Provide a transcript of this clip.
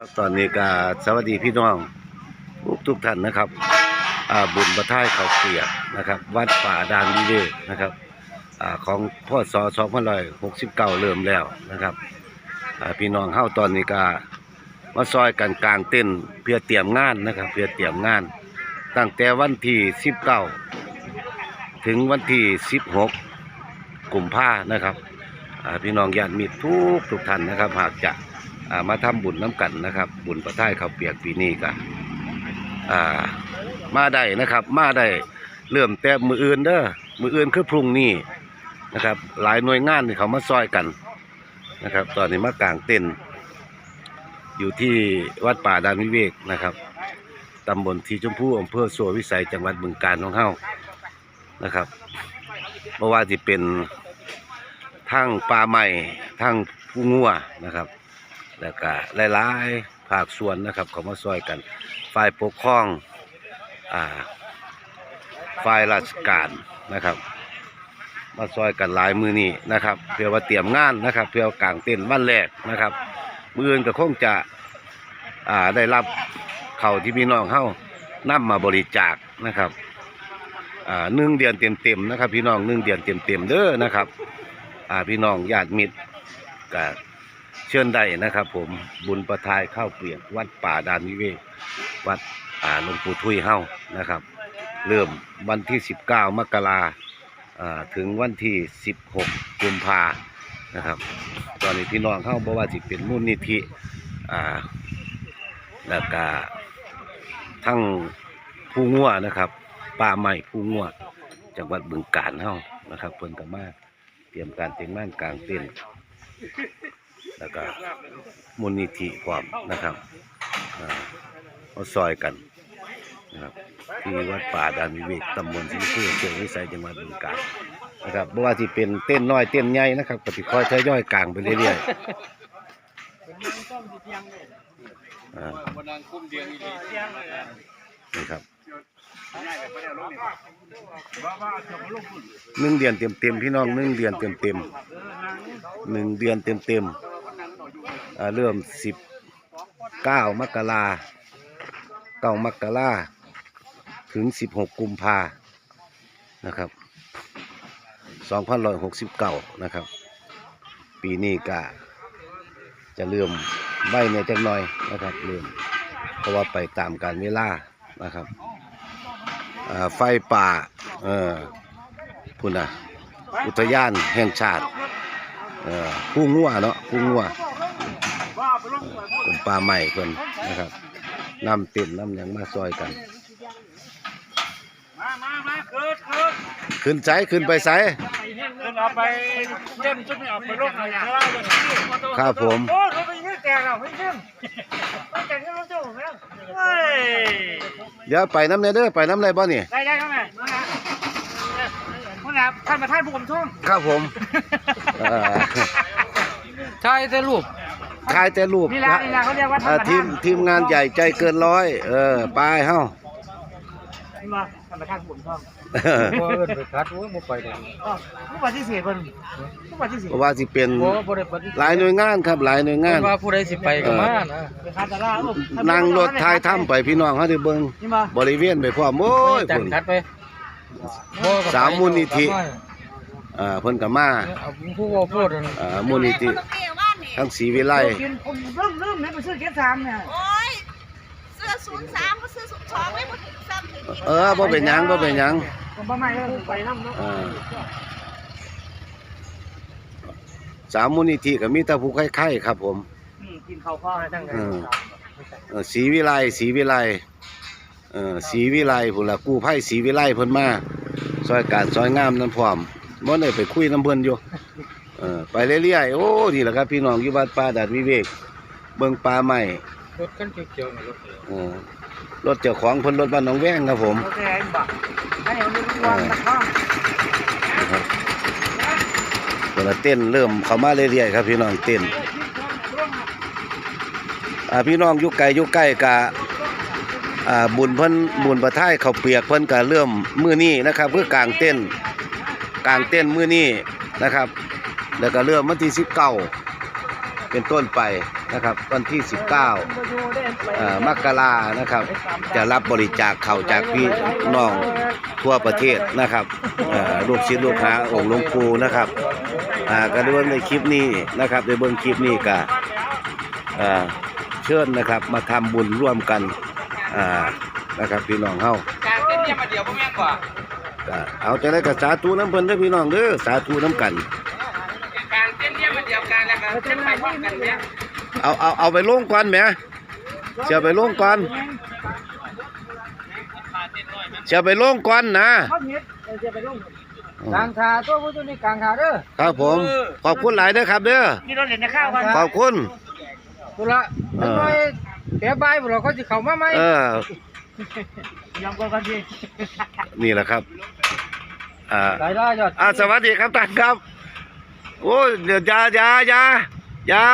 ครับตอนนี้ก็สวัสดีพี่น้องทุกทุกท่านนะครับอ่าบุญประท่ายเขาเปียกนะครับ วัดป่าดานวิเวกนะครับอ่าของพ่อสอ2569เก้าเริ่มแล้วนะครับอ่าพี่น้องเฮาตอนนี้ก็มาซอยกันกลางเต้นเพื่อเตรียมงานนะครับ เพื่อเตรียมงาน ตั้งแต่วันที่19ถึงวันที่16กุมภานะครับอ่าพี่น้องญาติมิตรทุกทุกท่านนะครับ หากจะ มาทำบุญน้ำกันนะครับ บุญประท่ายเขาวเปียกปีนี้กันมาได้นะครับ มาได้เริ่มแต่มืออื่นเด้อมืออื่นคือพรุ่งนี้นะครับ หลายหน่วยงานที่เขามาซอยกันนะครับ ตอนนี้มากลางเต็นอยู่ที่วัดป่าดานวิเวกนะครับตำบลทีชมพูอำเภอสัววิสัยจังหวัดบึงกาฬของเฮานะครับเพราะว่าที่เป็นทั้งป่าใหม่ทั้งผู้งัวนะครับ แล้วก็หลายๆภาคส่วนนะครับเขามาซอยกันฝ่ายปกครองอ่าฝ่ายราชการนะครับ มาซอยกันหลายมือนี้นะครับ เพื่อว่าเตรียมงานนะครับ เพื่อกางเต้นท์วันแรกนะครับมืออื่นก็คงจะอ่าได้รับเขาที่พี่น้องเข้านำมาบริจาคนะครับอ่าหนึ่งเดือนเต็มๆนะครับ พี่น้องหนึ่งเดือนเต็มๆเด้อนะครับอ่าพี่น้องญาติมิตรก็ เชิญได้นะครับ ผมบุญประทายข้าวเปลียกวัดป่าดานวิเวกวัดอ่าหลวงปู่ทุยเฮ้านะครับ เริ่มวันที่ 19 มกราอ่าถึงวันที่ 16 กุมภานะครับ ตอนนี้พี่น้องเข้าบอกว่าสิเป็นมูลนิธิอ่าแล้วก็ทั้งผู้งัวนะครับป่าใหม่ผู้งัวจังหวัดบึงกาฬเฮ้านะครับเพิ่นก็มาเตรียมการเตรียมงานกลางเต็นท์ แล้วก็มูลนิธิความนะครับเอาซอยกันนะครับที่วัดป่าดานวิเวกตำบลสิงห์พูเชียงวิสัยจังหวัดบึงกาฬนะครับบ่ว่าที่เป็นเต้นน้อยเต้นใหญ่นะครับก็สิคอยทยอยกลางไปเรื่อยๆนี่ครับหนึ่งเดือนเต็มเต็มๆพี่น้องหนึ่งเดือนเต็มเต็มๆหนึ่งเดือนเต็มเต็มๆ เริ่มสิบเก้ามกราเก้ามกราถึงสิบหกกุมภานะครับสองพันร้อยหกสิบเก้านะครับ ปีนี้ก็จะเริ่มใบเนี่ยจักหน่อยนะครับเริ่มเพราะว่าไปตามการเวลานะครับไฟป่าเออพุ่นนะอุทยานแห่งชาติเออผู้งัวเนาะผู้งัว กลุ่มป่าใหม่เพิ่นนะครับนำเต็มนำหยังมาซอยกัน มามามาเกิดเกิดขึ้นไสขึ้นไปไสขึ้นเอาไปเล่นจุดนี้เอาไปลงอะไรก็ได้เลยครับผมโอ้เขาไปยืดแตกอะไม่ยืดไม่แตกที่เราเจ้าของเราเฮ้ยเดี๋ยวไปน้ำเนเด้อไปน้ำไรบ่นี่ได้ได้ครับแม่มาครับมาครับท่านประธานผู้กำท่องครับผมเอ่อใช่แต่รูป ถ่ายแต่รูปนี่แหละนี่แหละเขาเรียกว่าท่าอ่านประทีธามนทีมงานใหญ่ใจเกินร้อยเออไปเฮ้านี่มาท่านประธานผู้กำท่องบ่เอิ้นไปคัดโอ้ยบ่ไปดอกอ๋อผู้ปฏิเสธเพิ่นผู้ปฏิเสธเพราะว่าสิเป็นบ่บ่ได้ปฏิเสธหลายหน่วยงานครับหลายหน่วยงานเพิ่นว่าผู้ใดสิไปก็มานะไปคาตาล่าโอ้นั่งรถทายถ้ำไปพี่น้องเขาได้เบิ่งนี่มาบริเวณไปพร้อมโอ้ยจัพุ่ดนคัดไปบ่ก็ไปสามมูลนิธิกลับมาอ่าเพิ่นก็มาเอาผู้ว่าพูดนั่นอ่ามูลนิธิ ทั้งศรีวิไลกินผมเริ่มเริ่มเนี่ยไปซื้อเก็ตสามเนี่ยโอ้ยเสื้อศูนย์สามก็เสื้อศูนย์สองไม่หมดถึงซ้ำถึงอีกเออบ่เป็นหยังบ่เป็นหยังผมประมาณนั้นไปน้ำเนาะอ่าสามมูลนิธิก็มีแต่ผู้ไข้ๆครับผมนี่กินข้าวข้าวอะไรทั้งนั้อืนมเอ่อศรีวิไลศรีวิไลเอ่อศรีวิไลพุ่นละกู้ภัยศรีวิไลเพิ่นมาซอยการซอยงามนั่นพร้อมบ่ได้ไปคุยน้ำเพิ่นอยู่ เออไปเรื่อยๆโอ้นี่แหละครับพี่น้องอยู่บ้านป่าดาดวิเวก เบิ่งป่าใหม่รถคันเขียวๆนี่รถเออรถเจ้าของเพิ่นรถบ้านหนองแวงครับผม โอเคไอ้บักไอ้เดี๋ยวนี้วางตะข้างนะครับเวลาเต้นเริ่มเข้ามาเรื่อยๆครับ พี่น้องเต้นอ่าพี่น้องอยู่ไกลอยู่ใกล้กะอ่าบุญเพิ่นบุญประทายเขาวเปียกเพิ่นก็เริ่มมื้อนี้นะครับคือกลางเต้นกลางเต้นมื้อนี้นะครับ แล้วก็เริ่มวันที่19เป็นต้นไปนะครับวันที่19เอ่อมกรานะครับ จะรับบริจาคเข่าวจากพี่น้องทั่วประเทศนะครับเอ่อลูกศิษย์ลูกหาองค์หลวงปู่นะครับอ่าก็ได้เบิ่งในคลิปนี้นะครับได้เบิ่งคลิปนี้ก็เอ่อเชิญนะครับมาทำบุญร่วมกันอ่านะครับพี่น้องเฮาการเต้นเนี่ยมาเดียวบ่แม่นกว่าก็เอาใจได้กับสาธุน้ำเพิ่นเด้อพี่น้องเด้อสาธุน้ำกัน ยวกันแล้วก็เต้นไปพร้อมกันเนี่ยเอาเอาเอาไปลงก่อนแหมเสียไปลงก่อนเสียไปลงก่อนนะเขาเฮ็ดเออจะไปลงกลางขาตัวผู้ตัวนี้กลางขาเด้อครับผม ขอบคุณหลายเด้อครับเด้อนี่เราเล่นในข้าวกันขอบคุณตัวละจักหน่อยแกบายบ่เราก็สิเข้ามาใหม่เออยอมกันกันดีนี่แหละครับอ่าหลายล่ายอดอ่าสวัสดีครับท่านครับ โอ้ยเดี๋ยวอยายายาอยา